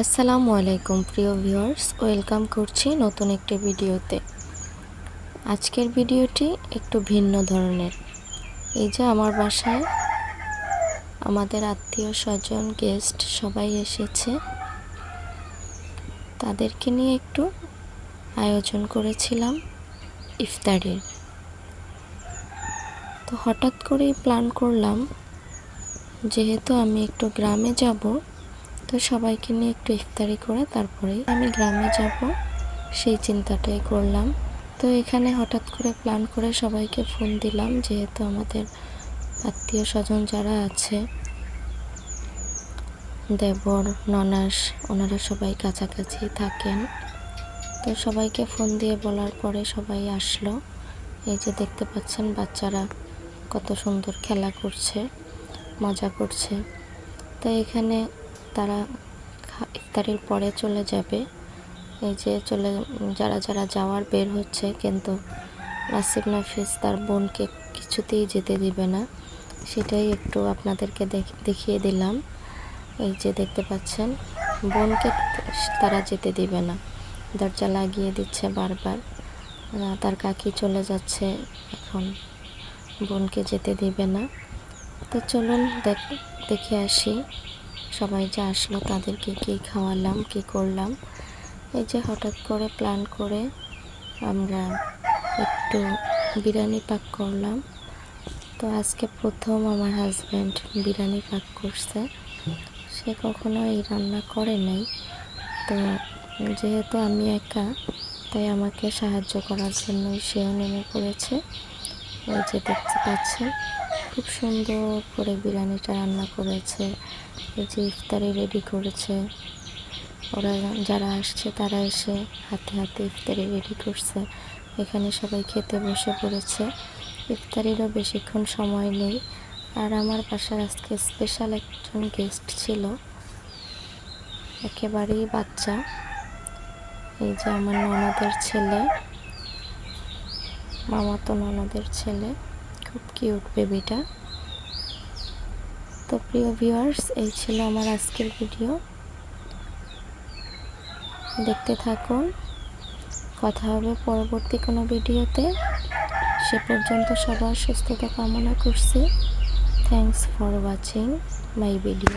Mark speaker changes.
Speaker 1: আসসালামু আলাইকুম, প্রিয় ভিউয়ার্স। ওয়েলকাম করছি নতুন একটি ভিডিওতে। আজকের ভিডিওটি একটু ভিন্ন ধরনের। এই যে আমার বাসায় আমাদের আত্মীয় স্বজন, গেস্ট সবাই এসেছে। তাদেরকে নিয়ে একটু আয়োজন করেছিলাম ইফতারের। তো হঠাৎ করেই প্ল্যান করলাম, যেহেতু আমি একটু গ্রামে যাব তো সবাইকে নিয়ে একটু ইফতারি করে তারপরেই আমি গ্রামে যাব। সেই চিন্তাটাই করলাম। তো এখানে হঠাৎ করে প্ল্যান করে সবাইকে ফোন দিলাম, যেহেতু আমাদের আত্মীয় স্বজন যারা আছে, দেবর, ননাস, ওনারা সবাই কাছাকাছি থাকেন। তো সবাইকে ফোন দিয়ে বলার পরে সবাই আসলো। এই যে দেখতে পাচ্ছেন বাচ্চারা কত সুন্দর খেলা করছে, মজা করছে। তো এখানে তারা ইফতারির পরে চলে যাবে। এই যে চলে, যারা যারা যাওয়ার বের হচ্ছে, কিন্তু নাসিব নাফিস তার বোনকে কিছুতেই যেতে দিবে না। সেটাই একটু আপনাদেরকে দেখ- দেখিয়ে দিলাম। এই যে দেখতে পাচ্ছেন, বোনকে তারা যেতে দিবে না। দরজা লাগিয়ে দিচ্ছে বারবার। তার কাকি চলে যাচ্ছে, এখন বোনকে যেতে দিবে না। তো চলুন দেখ, দেখে আসি। সবাই যে আসলো, তাদেরকে কী খাওয়ালাম, কী করলাম? এই যে হঠাৎ করে প্ল্যান করে আমরা একটু বিরিয়ানি পাক করলাম। তো আজকে প্রথম আমার হাজব্যান্ড বিরিয়ানি পাক করছে। সে কখনো এই রান্না করে নাই। তো যেহেতু আমি একা, তাই আমাকে সাহায্য করার জন্যই সেও নেমে পড়েছে। এই যে দেখতে পাচ্ছেন খুব সুন্দর করে বিরিয়ানিটা রান্না করেছে। এই যে ইফতারি রেডি করেছে। ওরা যারা আসছে তারা এসে হাতে হাতে ইফতারি রেডি করছে। এখানে সবাই খেতে বসে পড়েছে। ইফতারিরও বেশিক্ষণ সময় নেই। আর আমার বাসার আজকে স্পেশাল একজন গেস্ট ছিল। একেবারেই বাচ্চা। এই যে আমার ননদের ছেলে। মামাতো ননদের ছেলে। খুব কিউট বেবিটা তো প্রিয় ভিউয়ার্স এই ছিল আমার আজকের ভিডিও দেখতে থাকুন। কথা হবে পরবর্তী কোনো ভিডিওতে সে পর্যন্ত সবার সুস্থতা কামনা করছি। Thanks for watching my video